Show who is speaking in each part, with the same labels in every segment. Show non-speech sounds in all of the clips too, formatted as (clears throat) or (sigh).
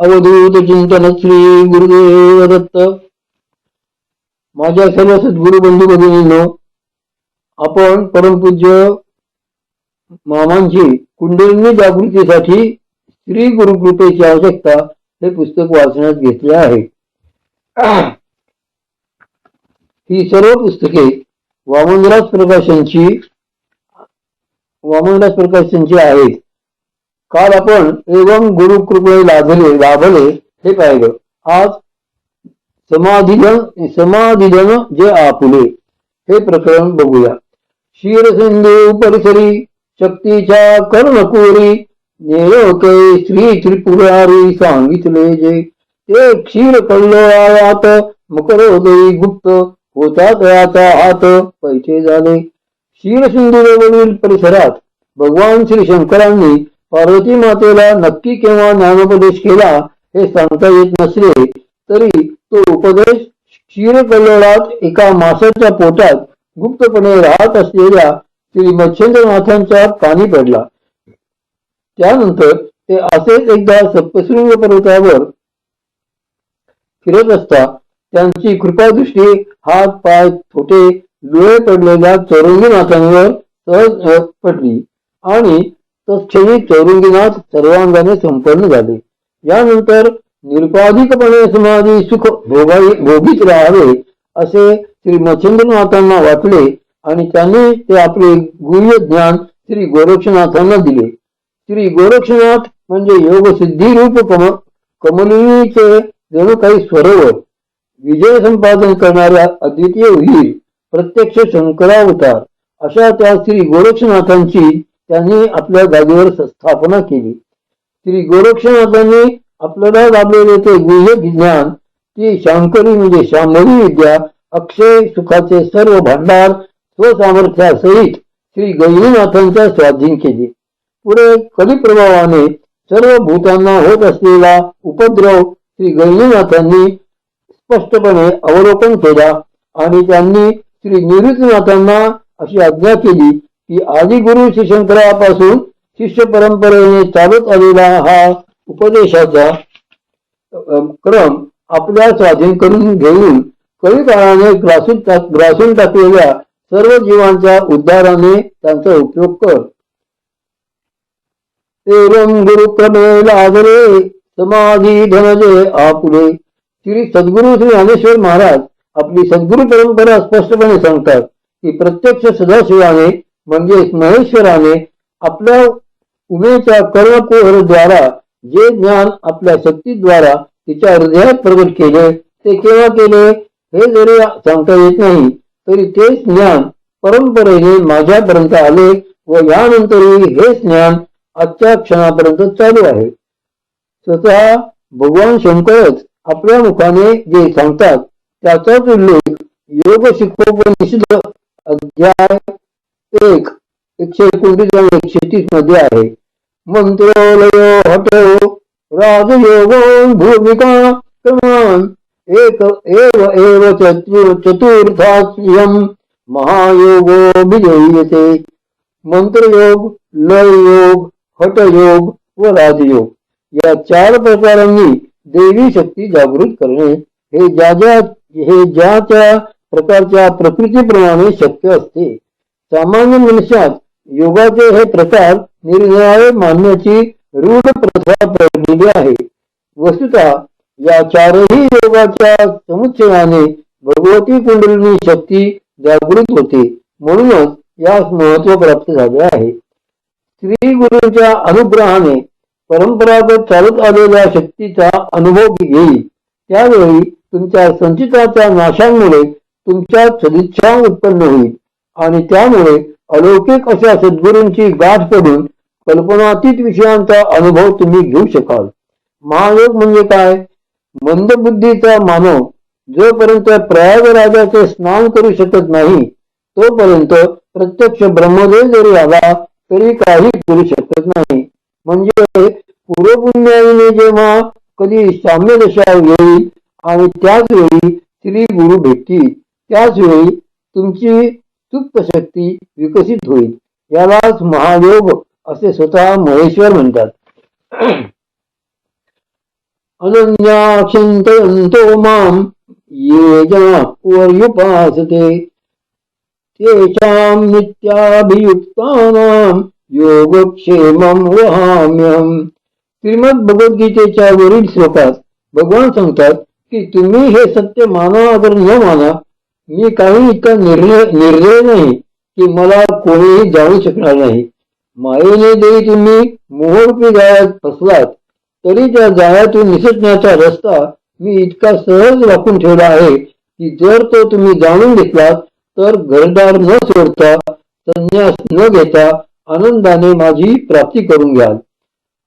Speaker 1: अवधूत चिंतन श्री गुरुदेव दत्त माझ्या सर्व सद्गुरु बंधू भगिनींनो आपण परमपूज्य मामांची कुंडलिनी जागृतीसाठी श्री गुरुकृपेची आवश्यकता हे पुस्तक वाचण्यात घेतले आहे ही सर्व पुस्तके वामनराज प्रकाशनची वामनराज प्रकाशनची आहेत काल आपण एवं गुरुकृपे लाभले लाभले हे पाहिलं. आज समाधिजन समाधीधन जे आपुले हे प्रकरण बघूया. क्षीरसिंधू परिसरी शक्तीच्या कर्णकोरी नेयोके श्री त्रिपुरारी सांगितले जे ते क्षीर कल्लोळात मकरोदयी गुप्त होता तयाचा हात पैसे झाले. क्षीरसिंधूवरील परिसरात भगवान श्री शंकरांनी पार्वती मातेला नक्की केव्हा ज्ञानोपदेश केला हे सांगता येत नसले तरी तो उपदेश क्षीरकल्लोळात एका मासाच्या पोटात गुप्तपणे राहत असलेल्या श्री मच्छेंद्रनाथांच्या कानी पडला. त्यानंतर ते असेच एकदा सप्तशृंग पर्वतावर फिरत असता त्यांची कृपादृष्टी हात पाय थोटे डोळे पडलेल्या चौरंगीनाथांवर सहज पडली आणि तत्क्षणी चौरंगीनाथ सर्वांगाने संपन्न झाले. यानंतर निरुपाधिकपणे समाधी सुख भोगाई भोगीत राहावे असे श्री मच्छिंद्रनाथांना वाटले आणि त्यांनी ते आपले गुह्य ज्ञान श्री गोरक्षनाथांना दिले. श्री गोरक्षनाथ म्हणजे योग सिद्धी रूप कम कमलिनीचे जणू काही सरोवर विजय संपादन करणाऱ्या अद्वितीय वीर प्रत्यक्ष शंकरावतार अशा त्या श्री गोरक्षनाथांची त्यांनी आपल्या जागेवर स्थापना केली. श्री गोरक्षनाथांनी आपल्याला लाभलेले ते गृह ज्ञान ती शांकरी म्हणजे शांभरी विद्या अक्षय सुखाचे सर्व भांडार स्वसामर्थ्यासहित श्री गैरीनाथांच्या स्वाधीन केले. पुढे कलिप्रभावाने सर्व भूतांना होत असलेला उपद्रव श्री गैरीनाथांनी स्पष्टपणे अवलोकन केला आणि त्यांनी श्री निवृत्तीनाथांना अशी आज्ञा केली की आदिगुरु श्री शंकरापासून शिष्य परंपरेने चालत आलेला हा उपदेशाचा क्रम आपल्या स्वाधीन करून घेऊन कवी काळाने ग्रासून टाक ग्रासून टाकलेल्या सर्व जीवांच्या उद्धाराने त्यांचा उपयोग कर. एवं गुरुक्रमे लाजरे समाधी धनजे आपुले. श्री सद्गुरु श्री ज्ञानेश्वर महाराज आपली सद्गुरु परंपरा स्पष्टपणे सांगतात की प्रत्यक्ष सदाशिवाने म्हणजे महेश्वराने आपल्या उमेच्या कर्णकोहरद्वारा जे ज्ञान आपल्या शक्तीद्वारा तिच्या हृदयात प्रगट केले ते केव्हा केले? हे जरी सांगता येत नाही तरी तेच ज्ञान परंपरेने माझ्यापर्यंत आले व यानंतरही हेच ज्ञान आजच्या क्षणापर्यंत चालू आहे. स्वतः भगवान शंकरच आपल्या मुखाने जे सांगतात त्याचाच उल्लेख योग शिकोपनिषद अध्याय एक एकशे एकोणतीस आणि एकशे तीस मध्ये आहे. मंत्रोलयो हटो राजयोगो भूमिका एक एव एव चतु, चतुर्थास्यम महायोगो विजयते मंत्रयोग, लययोग, हटयोग व राजयोग. या चार प्रकारांनी देवी शक्ती जागृत करणे हे ज्या ज्या हे ज्या त्या प्रकारच्या प्रकृतीप्रमाणे शक्य असते. सामान्य मनुष्यात योगाचे हे प्रकार निर्णय मानण्याची रूढ प्रथा पडलेली आहे. वस्तुता या चारही योगाच्या समुच्चयाने भगवती कुंडलिनी शक्ती जागृत होते. म्हणूनच यास महत्त्व प्राप्त झाले आहे. श्री गुरूंच्या अनुग्रहाने परंपरागत चालत आलेल्या शक्तीचा अनुभव घेईल. त्यावेळी तुमच्या संचिताच्या नाशांमुळे तुमच्या सदिच्छा उत्पन्न होईल. आणि त्यामुळे अलौकिक अशा सद्गुरूंची गाठ पडून कल्पनातीत विषयांचा अनुभव तुम्ही घेऊ शकाल. महायोग म्हणजे काय? मंदबुद्धीचा मानव जोपर्यंत प्रयागराजाचे स्नान करू शकत नाही तोपर्यंत प्रत्यक्ष ब्रह्मदेव जरी आला तरी काही करू शकत नाही. म्हणजे पूर्वपुण्याने जेव्हा कधी साम्य दशा येईल आणि त्याच वेळी श्री गुरु भेटतील त्याच वेळी तुमची सुप्त शक्ती विकसित होईल. यालाच महायोग असे स्वतः महेश्वर म्हणतात. (clears throat) अनन्या माम ये जना पर्युपासते. तेषां नित्याभियुक्तानां योगक्षेमं वहाम्यहम् श्रीमद भगवद्गीतेच्या वरील श्लोकात भगवान सांगतात की तुम्ही हे सत्य माना अगर न माना मी काही इतका निर्णय निर्णय नाही की मला कोणीही जाणू शकणार नाही. मायेने जरी तुम्ही मोहरूपी जाळ्यात फसलात तरी त्या जाळ्यातून निसटण्याचा रस्ता मी इतका सहज राखून ठेवला आहे की जर तो तुम्ही जाणून घेतलात तर घरदार न सोडता संन्यास न घेता आनंदाने माझी प्राप्ती करून घ्याल.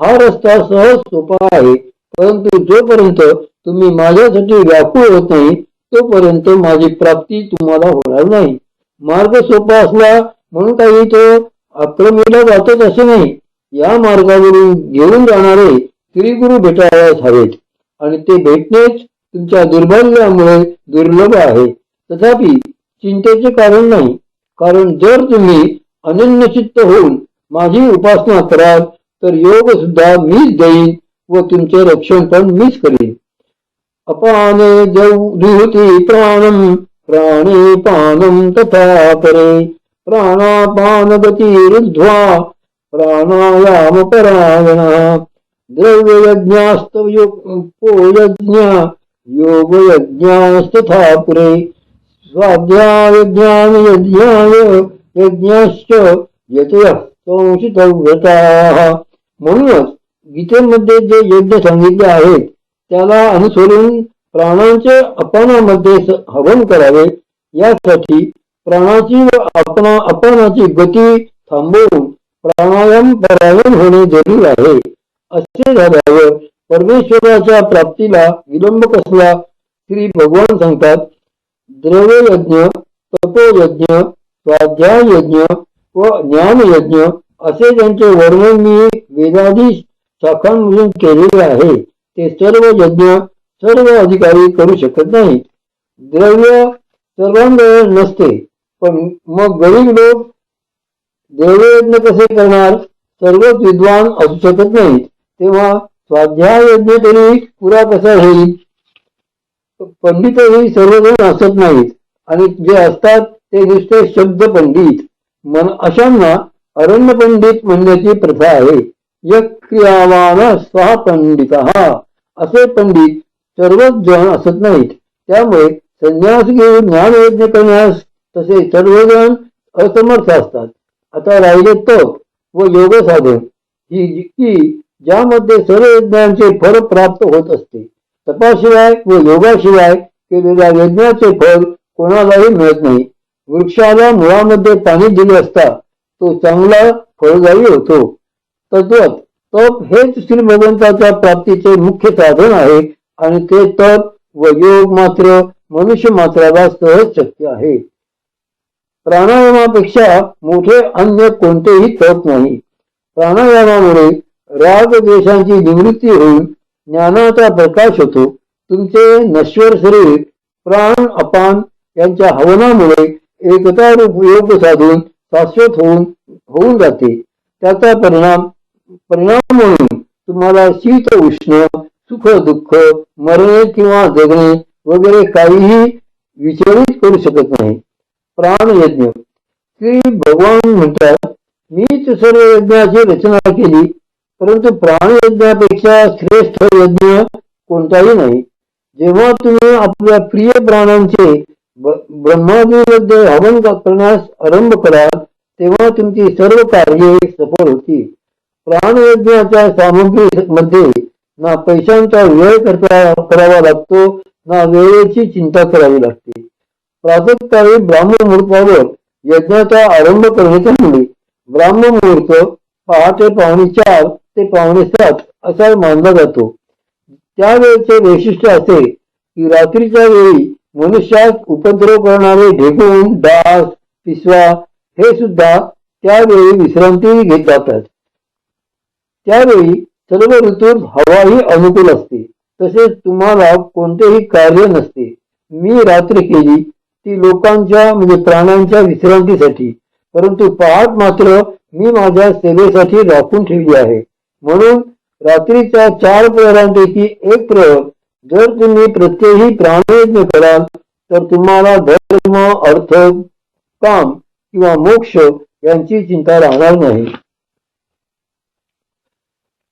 Speaker 1: हा रस्ता सहज सोपा आहे परंतु जोपर्यंत तुम्ही माझ्यासाठी व्याकुळ होत नाही तोपर्यंत माझी प्राप्ती तुम्हाला होणार नाही. मार्ग सोपा असला म्हणून काही तो आक्रमीला जातच असे नाही. या मार्गावरून घेऊन जाणारे श्रीगुरु भेटायलाच हवेत. आणि ते भेटणेच तुमच्या दुर्भाग्यामुळे दुर्लभ आहे. तथापि चिंतेचे कारण नाही. कारण जर तुम्ही अनन्यचित्त होऊन माझी उपासना कराल तर योग सुद्धा मीच देईन व तुमचे रक्षण पण मीच करीन. अपाने जुहुती प्राणम प्राणे पानम तथा परे। प्राणापान गती रुद्ध्वा प्राणायाम परायण यज्ञ योग पुरे। स्वाध्याय ज्ञान यज्ञाय यज्ञाश्च यतय संशितव्रताः। म्हणूनच गीतेमध्ये जे यज्ञ सांगितले आहेत त्याला अनुसरून प्राणांचे अपनामध्ये हवन करावे. यासाठी प्राणाची व अपना अपनाची गती थांबवून प्राणायाम परायण होणे जरूर आहे. असे झाल्यावर परमेश्वराच्या प्राप्तीला विलंब कसला? श्री भगवान सांगतात द्रव्यज्ञ तपोयज्ञ स्वाध्याय यज्ञ व ज्ञान यज्ञ असे त्यांचे वर्णन मी वेदादी शाखांमधून केलेले आहे. ते सर्व यज्ञ सर्व अधिकारी करू शकत नाहीत. द्रव्य सर्वांजवळ नसते पण मग गरीब लोक देवयज्ञ कसे करणार? सर्वच विद्वान असू शकत नाहीत. तेव्हा स्वाध्याय यज्ञ तरी पुरा कसा होईल पंडितही सर्वजण असत नाहीत. आणि जे असतात ते नुसते शब्द पंडित. मन अशांना अरण्य पंडित म्हणण्याची प्रथा आहे. यक्रियावान स्वा पंडित असे पंडित सर्वच जण असत नाहीत. त्यामुळे संन्यास घेऊन ज्ञानयज्ञ करण्यास तसे सर्वजण असमर्थ असतात. आता राहिले तप व योग साधन ही की ज्यामध्ये सर्व यज्ञांचे फळ प्राप्त होत असते. तपाशिवाय व योगाशिवाय केलेल्या यज्ञाचे फळ कोणालाही मिळत नाही. वृक्षाला मुळामध्ये पाणी दिले असता तो चांगला फळदायी होतो. तद्वत तप हेच श्री भगवंताच्या प्राप्तीचे मुख्य साधन आहे आणि ते तप व योग मात्र मनुष्य मात्राला सहज शक्य आहे. प्राणायामापेक्षा मोठे अन्य कोणतेही तप नाही. प्राणायामामुळे राग देशांची निवृत्ती होऊन ज्ञानाचा प्रकाश होतो. तुमचे नश्वर शरीर प्राण अपान यांच्या हवनामुळे एकता रूप योग साधून शाश्वत होऊन होऊन जाते. त्याचा परिणाम परिणाम म्हणून तुम्हाला शीत उष्ण सुख दुःख मरणे किंवा जगणे वगैरे काहीही विचलित करू शकत नाही. प्राणयज्ञ श्री भगवान म्हणतात मीच सर्व यज्ञाची रचना केली परंतु प्राणयज्ञापेक्षा श्रेष्ठ यज्ञ कोणताही नाही. जेव्हा तुम्ही आपल्या प्रिय प्राणांचे ब- ब्रह्मादीमध्ये हवन करण्यास आरंभ कराल तेव्हा तुमची सर्व कार्ये सफल होतील. प्राणयज्ञाच्या सामग्रीमध्ये ना पैशांचा व्यय करता करावा लागतो ना वेळेची चिंता करावी लागते. प्रातःकाळी ब्राह्ममुहूर्तावर यज्ञाचा आरंभ करणे ब्राह्मण मुहूर्त पहाटे पावणे चार ते पावणे सात असा मानला जातो. त्यावेळेचे वैशिष्ट्य असे की रात्रीच्या वेळी मनुष्यात उपद्रव करणारे ढेकून डास पिसवा हे सुद्धा त्यावेळी विश्रांती घेत जातात. त्यावेळी सर्व ऋतूत हवाही अनुकूल असते. तसेच तुम्हाला कोणतेही कार्य नसते. मी रात्र केली ती लोकांच्या म्हणजे प्राण्यांच्या विश्रांतीसाठी. परंतु पहाट मात्र मी माझ्या सेवेसाठी राखून ठेवली आहे. म्हणून रात्रीच्या चार प्रहरांपैकी एक प्रहर जर तुम्ही प्रत्येकी प्राणयत्न कराल तर तुम्हाला धर्म अर्थ काम किंवा मोक्ष यांची चिंता राहणार नाही.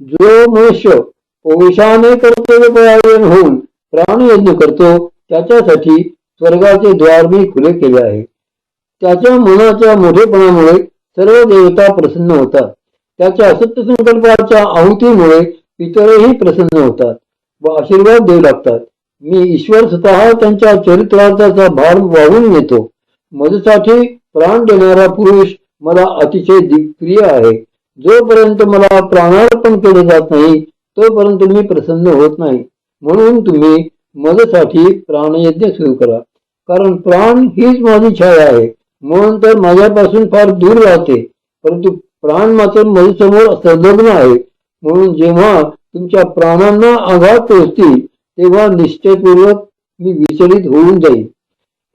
Speaker 1: जो मनुष्य पौरुषाने कर्तव्य परायण होऊन प्राणयज्ञ करतो त्याच्यासाठी स्वर्गाचे द्वार मी खुले केले आहे. त्याच्या मनाच्या मोठेपणामुळे सर्व देवता प्रसन्न होतात. त्याच्या असत्य संकल्पाच्या आहुतीमुळे इतरही प्रसन्न होतात व आशीर्वाद देऊ लागतात. मी ईश्वर स्वतः त्यांच्या चरित्रार्थाचा भार वाहून घेतो मजसाठी प्राण देणारा पुरुष मला अतिशय दि- प्रिय आहे. जोपर्यंत मला प्राणार्पण केले जात नाही तोपर्यंत मी प्रसन्न होत नाही. म्हणून तुम्ही मजसाठी प्राणयज्ञ सुरू करा. कारण प्राण हीच माझी छाया आहे. म्हणून तर माझ्यापासून फार दूर राहते परंतु प्राण मात्र माझ्यासमोर संलग्न आहे. म्हणून जेव्हा तुमच्या प्राणांना आघात पोहोचतील तेव्हा निश्चयपूर्वक मी विचलित होऊन जाईल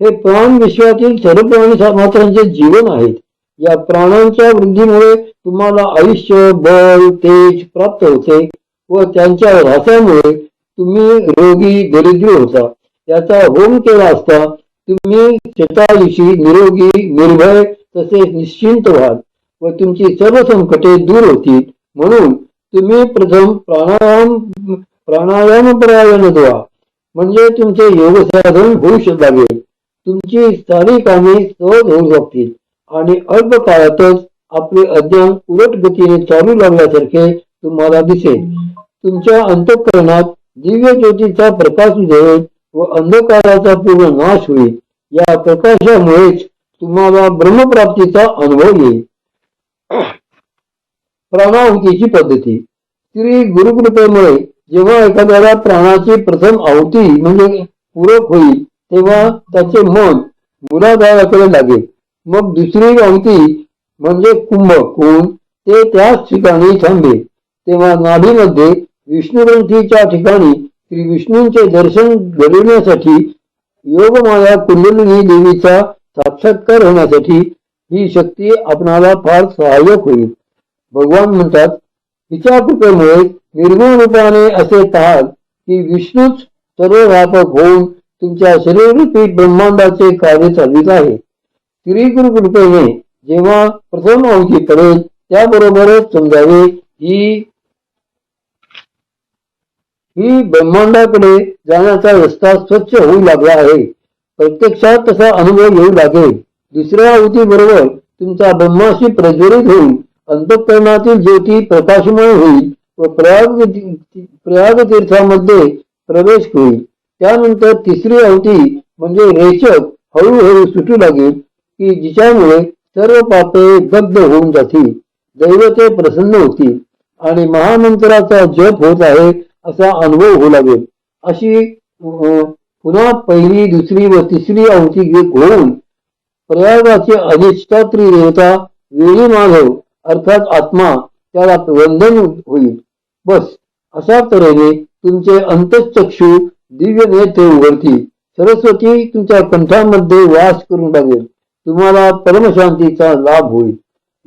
Speaker 1: हे प्राण विश्वातील सर्व प्राणी मात्रांचे जीवन आहेत. या प्राणांच्या वृद्धीमुळे तुम्हाला आयुष्य बळ तेज प्राप्त होते व त्यांच्या ऱ्हासामुळे तुम्ही रोगी दरिद्र होता. याचा होम केला असता तुम्ही दिवशी निरोगी निर्भय तसेच निश्चिंत व्हाल व तुमची सर्व संकटे दूर होतील. म्हणून तुम्ही प्रथम प्राणायाम प्राणायाम परायण व्हा म्हणजे तुमचे योग साधन होऊ लागेल. तुमची सारी कामे सहज होऊ शकतील आणि अल्प काळातच आपले अध्ययन उलट गतीने चालू लागल्यासारखे तुम्हाला दिसेल. तुमच्या अंतःकरणात दिव्य ज्योतीचा प्रकाश उजळेल व अंधकाराचा पूर्ण नाश होईल. या प्रकाशामुळेच तुम्हाला ब्रह्मप्राप्तीचा अनुभव येईल. प्राणाहुतीची पद्धती. श्री गुरुकृपेमुळे जेव्हा एखाद्याला प्राणाची प्रथम आहुती म्हणजे पूरक होईल तेव्हा त्याचे मन मुलाधाराकडे लागेल. मग दुसरी गावती म्हणजे कुंभ होऊन ते त्याच ठिकाणी थांबे तेव्हा नाभीमध्ये विष्णुग्रंथीच्या ठिकाणी श्री विष्णूंचे दर्शन घडविण्यासाठी योगमाया कुंडलिनी देवीचा साक्षात्कार होण्यासाठी ही शक्ती आपणाला फार सहाय्यक होईल. भगवान म्हणतात हिच्या कृपेमुळे निर्गुण रूपाने असे पाहाल की विष्णूच सर्व व्यापक होऊन तुमच्या शरीरपीठ ब्रह्मांडाचे कार्य चालवित आहे. श्री गुरु कृपेने जेव्हा प्रथम अवधी करेल त्याबरोबरच समजावे ही ही ब्रह्मांडाकडे जाण्याचा रस्ता स्वच्छ होऊ लागला आहे. प्रत्यक्षात तसा अनुभव येऊ लागेल. दुसऱ्या अवधी बरोबर तुमचा ब्रह्माशी प्रज्वलित होईल अंतःकरणातील ज्योती प्रकाशमय होईल व प्रयाग प्रयाग तीर्थामध्ये प्रवेश होईल. त्यानंतर तिसरी अवधी म्हणजे रेचक हळूहळू सुटू लागेल. की जिच्यामुळे सर्व पापे दग्ध होऊन जातील. दैवते प्रसन्न होतील आणि महामंत्राचा जप होत आहे असा अनुभव होऊ लागेल. अशी पुन्हा पहिली दुसरी व तिसरी अवधी होऊन प्रयागाचे अधिष्ठात्री देवता वेळी माधव अर्थात आत्मा त्याला वंदन होईल. बस अशा तऱ्हेने तुमचे अंतचक्षु दिव्य नेत्र उघडतील. सरस्वती तुमच्या कंठामध्ये वास करून लागेल तुम्हाला परमशांतीचा लाभ होईल.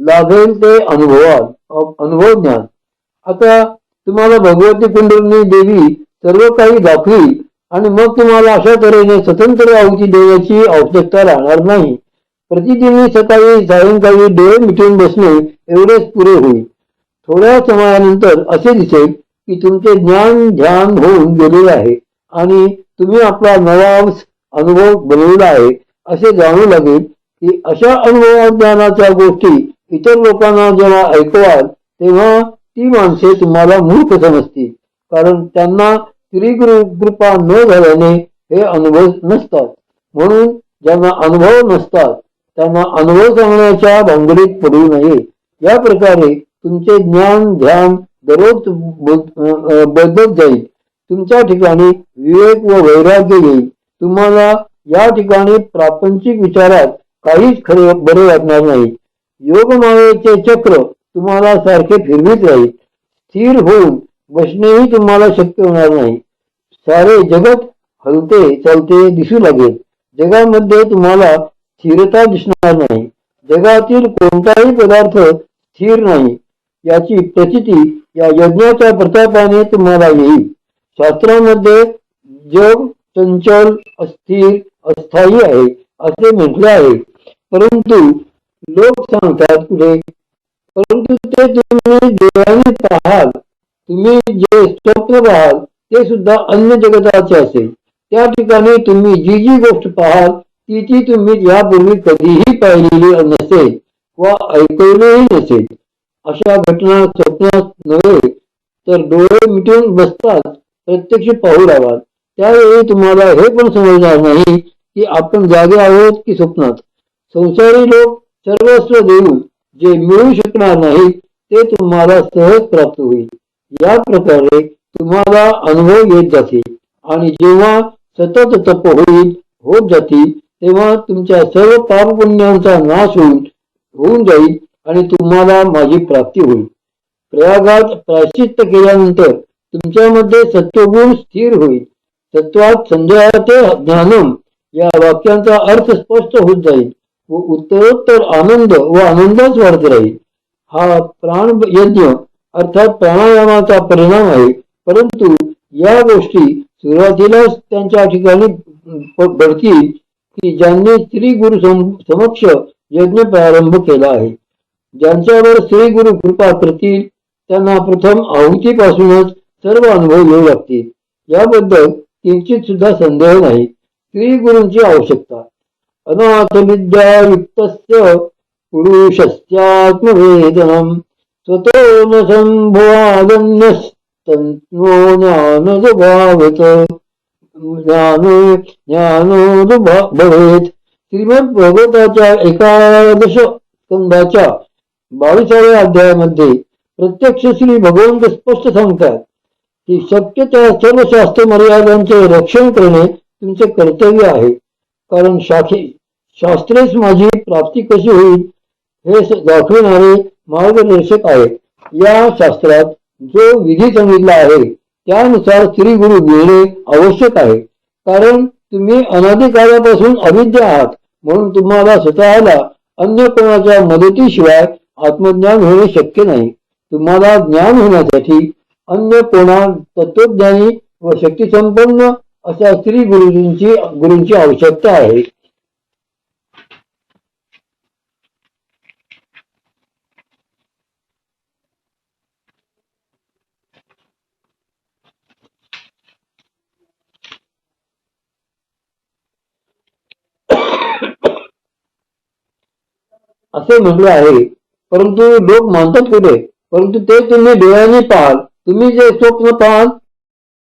Speaker 1: लाभेल ते अनुभवाल. अनुभव ज्ञान. आता तुम्हाला भगवती कुंडलिनी देवी सर्व काही दाखवी आणि मग तुम्हाला अशा तऱ्हेने स्वतंत्र आहुती देण्याची आवश्यकता राहणार नाही. प्रतिदिनी सकाळी सायंकाळी डोळे मिटून बसणे एवढेच पुरे होईल. थोड्या समयानंतर असे दिसेल की तुमचे ज्ञान ध्यान होऊन गेलेले आहे आणि तुम्ही आपला नवा अनुभव बनवला आहे असे जाणू लागेल की अशा अनुभवज्ञानाच्या गोष्टी इतर लोकांना जेव्हा ऐकवाल तेव्हा ती माणसे तुम्हाला मूर्ख समजतील कारण त्यांना श्रीगुरु कृपा न झाल्याने हे अनुभव नसतात. म्हणून ज्यांना अनुभव नसतात त्यांना अनुभव सांगण्याच्या भांगडीत पडू नये. या प्रकारे तुमचे ज्ञान ध्यान दररोज बदलत जाईल. तुमच्या ठिकाणी विवेक व वैराग्य येईल. तुम्हाला या ठिकाणी प्रापंचिक विचारात काहीच खरे बरे वाटणार नाही. योगमायेचे चक्र तुम्हाला सारखे फिरवीत राहील. स्थिर होऊन बसणेही तुम्हाला शक्य होणार नाही. सारे जगत हलते चालते दिसू लागेल. जगामध्ये तुम्हाला स्थिरता दिसणार नाही. जगातील कोणताही पदार्थ स्थिर नाही. याची प्रचिती या यज्ञाच्या प्रतापाने तुम्हाला येईल. शास्त्रामध्ये जग चंचल अस्थिर अस्थायी आहे असे म्हटले आहे. परंतु लोक सांगतात पुढे, परंतु ते तुम्ही डोळ्याने पाहाल, तुम्ही जे स्वप्न पाहाल, ते सुद्धा अन्य जगताचे असेल. त्या ठिकाणी तुम्ही जी जी गोष्ट पाहाल, ती ती तुम्ही यापूर्वी कधीही पाहिलेली नसेल नसेल. अशा घटना स्वप्नात नव्हे, तर डोळे मिटून बसतात, प्रत्यक्ष पाहू लागाल त्यावेळी तुम्हाला हे पण समजणार नाही की आपण जागे आहोत की स्वप्नात. संसारी लोक सर्वस्व देऊन जे मिळू शकणार नाही ते तुम्हाला सहज प्राप्त होईल. या प्रकारे तुम्हाला अनुभव येत जाते आणि जेव्हा सतत तप होईल होत जातील तेव्हा तुमच्या सर्व पापपुण्यांचा नाश होईल होऊन जाईल आणि तुम्हाला माझी प्राप्ती होईल. प्रयागात प्रायश्चित्त केल्यानंतर तुमच्यामध्ये सत्वगुण स्थिर होईल. सत्वात संजयाते ज्ञानम या वाक्यांचा अर्थ स्पष्ट होत जाईल. व उत्तरोत्तर आनंद व आनंदच वाढत राहील. हा प्राण यज्ञ अर्थात प्राणायामाचा परिणाम आहे. परंतु या गोष्टी सुरुवातीलाच त्यांच्या ठिकाणी घडतील की ज्यांनी स्त्री गुरु समक्ष यज्ञ प्रारंभ केला आहे. ज्यांच्यावर श्री गुरु कृपा करतील त्यांना प्रथम आहुतीपासूनच सर्व अनुभव येऊ लागतील. याबद्दल किंचित सुद्धा संदेह नाही. स्त्री गुरूंची आवश्यकता. अनाथ पुरुषस्यात्मवेदनम् पुरुषस्यात्मवेदनम स्वतो न संभवादन्यस्तन्नो ज्ञानदभावत। ज्ञानो ज्ञानोदभवेत श्रीमद भगवताच्या एकादश स्कंदाच्या बावीसाव्या अध्यायामध्ये प्रत्यक्ष श्री भगवंत स्पष्ट सांगतात की शक्य त्या सर्व शास्त्र मर्यादांचे रक्षण करणे तुमचे कर्तव्य आहे. कारण शाखी शास्त्रेच माझी प्राप्ती कशी होईल हे दाखविणारे मार्गदर्शक आहेत. या शास्त्रात जो विधी सांगितला आहे त्यानुसार स्त्री गुरु मिळणे आवश्यक आहे. कारण तुम्ही अनाधिकारापासून अविद्य आहात म्हणून तुम्हाला स्वतःला अन्य कोणाच्या मदतीशिवाय आत्मज्ञान होणे शक्य नाही. तुम्हाला ज्ञान होण्यासाठी अन्य कोणा तत्वज्ञानी व शक्तिसंपन्न अशा स्त्री गुरुजींची गुरूंची आवश्यकता आहे. असे म्हटले आहे. परंतु लोक मानतात कुठे? परंतु ते तुम्ही डोळ्यांनी पाहाल. तुम्ही जे स्वप्न पाहाल